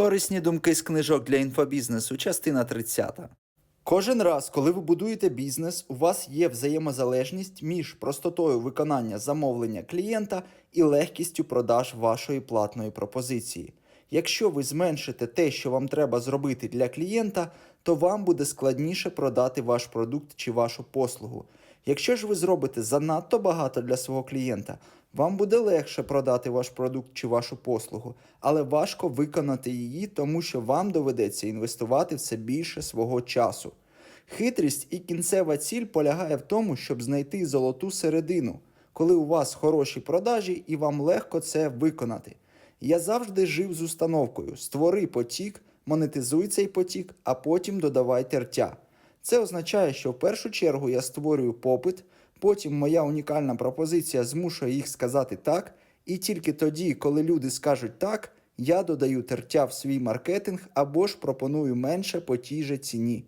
Корисні думки з книжок для інфобізнесу, частина 30. Кожен раз, коли ви будуєте бізнес, у вас є взаємозалежність між простотою виконання замовлення клієнта і легкістю продаж вашої платної пропозиції. Якщо ви зменшите те, що вам треба зробити для клієнта, то вам буде складніше продати ваш продукт чи вашу послугу. Якщо ж ви зробите занадто багато для свого клієнта, вам буде легше продати ваш продукт чи вашу послугу, але важко виконати її, тому що вам доведеться інвестувати все більше свого часу. Хитрість і кінцева ціль полягає в тому, щоб знайти золоту середину, коли у вас хороші продажі і вам легко це виконати. Я завжди жив з установкою: створи потік, монетизуй цей потік, а потім додавай тертя. Це означає, що в першу чергу я створюю попит, потім моя унікальна пропозиція змушує їх сказати так, і тільки тоді, коли люди скажуть так, я додаю тертя в свій маркетинг або ж пропоную менше по тій же ціні.